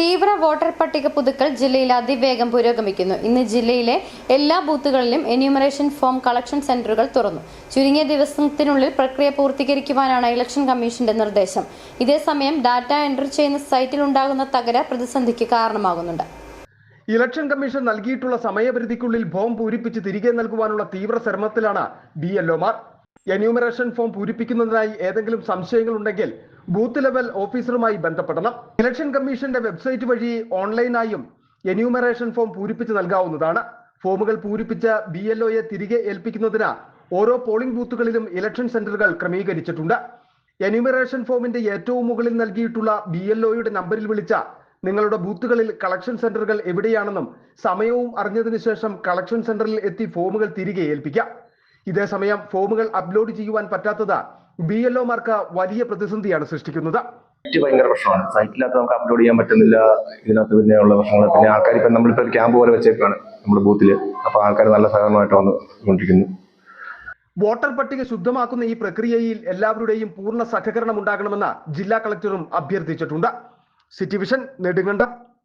തീവ്ര വോട്ടർ പട്ടിക പുതുക്കൽ ജില്ലയിൽ അതിവേഗം പുരോഗമിക്കുന്നു. ഇന്ന് ജില്ലയിലെ എല്ലാ ബൂത്തുകളിലും എന്യൂമറേഷൻ ഫോം കളക്ഷൻ സെന്ററുകൾ തുറന്നു. ചുരുങ്ങിയ ദിവസത്തിനുള്ളിൽ പ്രക്രിയ പൂർത്തീകരിക്കുവാനാണ് ഇലക്ഷൻ കമ്മീഷന്റെ നിർദ്ദേശം. ഇതേസമയം ഡാറ്റ എൻട്രി ചെയ്യുന്ന സൈറ്റിൽ ഉണ്ടാകുന്ന തകരാർ പ്രതിസന്ധിക്ക് കാരണമാകുന്നുണ്ട്. ഇലക്ഷൻ കമ്മീഷൻ നൽകിയിട്ടുള്ള സമയപരിധിക്കുള്ളിൽ ഫോം പൂരിപ്പിച്ച് തിരികെ നൽകുവാനുള്ള തീവ്ര ശ്രമത്തിലാണ് ഡി എൽഒമാർ എന്യൂമറേഷൻ ഫോം പൂരിപ്പിക്കുന്നതിനായി ഏതെങ്കിലും സംശയങ്ങൾ ഉണ്ടെങ്കിൽ ബൂത്ത് ലെവൽ ഓഫീസറുമായി ബന്ധപ്പെടണം. ഇലക്ഷൻ കമ്മീഷന്റെ വെബ്സൈറ്റ് വഴി ഓൺലൈനായും എന്യൂമറേഷൻ ഫോം പൂരിപ്പിച്ച് നൽകാവുന്നതാണ്. ഫോമുകൾ പൂരിപ്പിച്ച് ബി എൽഒയെ തിരികെ ഏൽപ്പിക്കുന്നതിന് ഓരോ പോളിംഗ് ബൂത്തുകളിലും ഇലക്ഷൻ സെന്ററുകൾ ക്രമീകരിച്ചിട്ടുണ്ട്. എന്യൂമറേഷൻ ഫോമിന്റെ ഏറ്റവും മുകളിൽ നൽകിയിട്ടുള്ള ബി എൽഒയുടെ നമ്പറിൽ വിളിച്ച നിങ്ങളുടെ ബൂത്തുകളിൽ കളക്ഷൻ സെന്ററുകൾ എവിടെയാണെന്നും സമയവും അറിഞ്ഞതിനു ശേഷം കളക്ഷൻ സെന്ററിൽ എത്തി ഫോമുകൾ തിരികെ ഏൽപ്പിക്കാം. ഇതേസമയം ഫോമുകൾ അപ്ലോഡ് ചെയ്യുവാൻ പറ്റാത്തത് ബി എൽ ഒമാർക്ക് വലിയ പ്രതിസന്ധിയാണ് സൃഷ്ടിക്കുന്നത്. ഭയങ്കര പ്രശ്നമാണ്. സൈറ്റിനകത്ത് നമുക്ക് അപ്ലോഡ് ചെയ്യാൻ പറ്റുന്നില്ല. ഇതിനകത്ത് പിന്നെ ഉള്ള പ്രശ്നങ്ങൾ. പിന്നെ ആൾക്കാർ ഇപ്പം നമ്മളിപ്പോൾ ഒരു ക്യാമ്പ് പോലെ വെച്ചേക്കാണ് നമ്മുടെ ബൂത്തിൽ അപ്പോൾ ആൾക്കാർ നല്ല സഹകരണമായിട്ട് വന്നുകൊണ്ടിരിക്കുന്നു വോട്ടർ പട്ടിക ശുദ്ധമാക്കുന്ന ഈ പ്രക്രിയയിൽ എല്ലാവരുടെയും പൂർണ സഹകരണം ഉണ്ടാകണമെന്ന് ജില്ലാ കളക്ടറും അഭ്യർത്ഥിച്ചിട്ടുണ്ട്. City vision Nedumkandam.